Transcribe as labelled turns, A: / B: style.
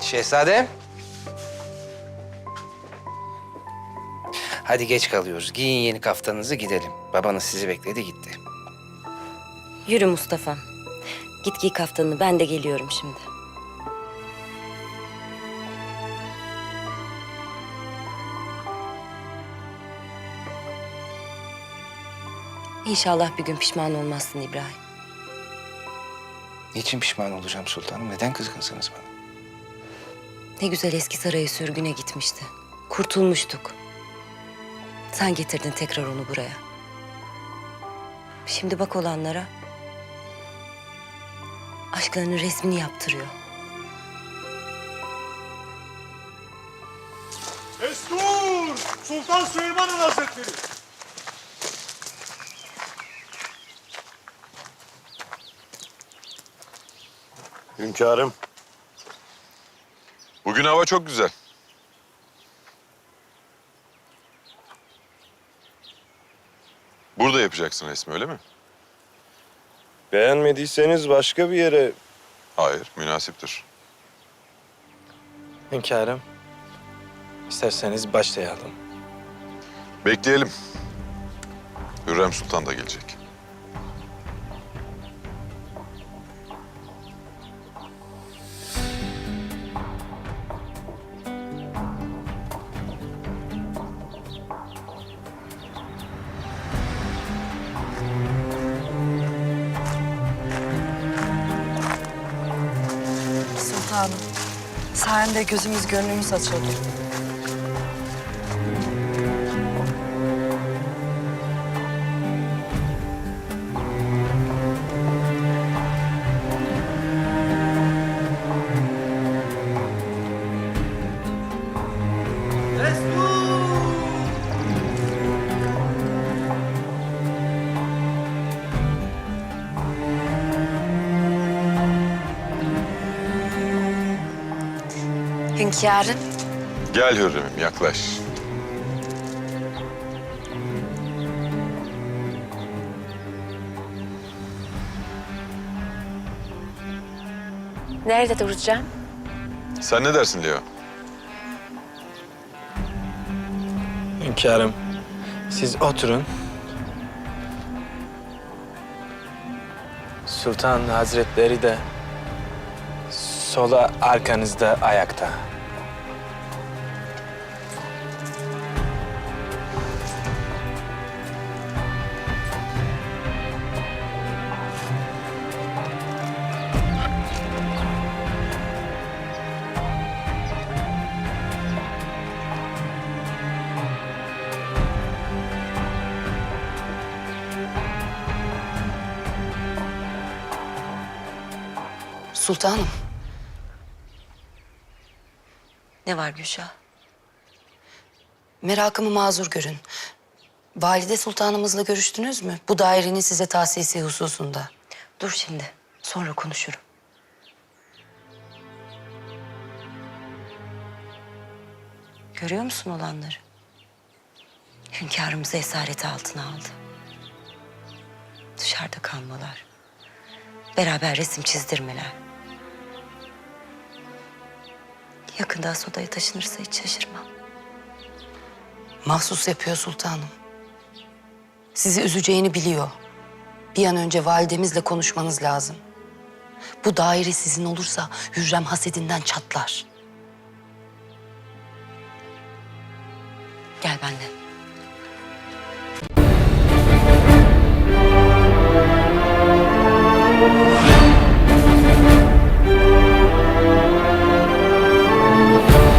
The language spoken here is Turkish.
A: Şehzade. Hadi geç kalıyoruz. Giyin yeni kaftanınızı gidelim. Babanız sizi bekledi gitti.
B: Yürü Mustafa. Git giy kaftanını ben de geliyorum şimdi. İnşallah bir gün pişman olmazsın İbrahim.
A: Niçin pişman olacağım sultanım? Neden kızgınsınız bana?
B: Ne güzel eski saraya sürgüne gitmişti. Kurtulmuştuk. Sen getirdin tekrar onu buraya. Şimdi bak olanlara. Aşklarının resmini yaptırıyor.
C: Destur! Sultan Süleyman'ın Hazretleri!
D: Hünkârım.
E: Bugün hava çok güzel. Burada yapacaksın resmi öyle mi?
D: Beğenmediyseniz başka bir yere...
E: Hayır, münasiptir.
F: Hünkârım, isterseniz başlayalım.
E: Bekleyelim. Hürrem Sultan da gelecek.
G: Sultanım, sayende gözümüz gönlümüz açıldı.
B: Hünkârım.
E: Gel Hürrem'im, yaklaş.
B: Nerede duracağım?
E: Sen ne dersin Leo?
F: Hünkârım, siz oturun. Sultan Hazretleri de sola arkanızda ayakta.
G: Sultanım,
B: Ne var Gülşah?
G: merakımı mazur görün. Valide Sultanımızla görüştünüz mü? Bu dairenin size tahsisi hususunda.
B: Dur şimdi. Sonra konuşurum. Görüyor musun olanları? Hünkârımızı esareti altına aldı. Dışarıda kalmalar. Beraber resim çizdirmeler. Yakında Asoda'ya taşınırsa hiç şaşırmam.
G: Mahsus yapıyor sultanım. Sizi üzeceğini biliyor. Bir an önce validemizle konuşmanız lazım. Bu daire sizin olursa Hürrem hasedinden çatlar.
B: Gel benimle.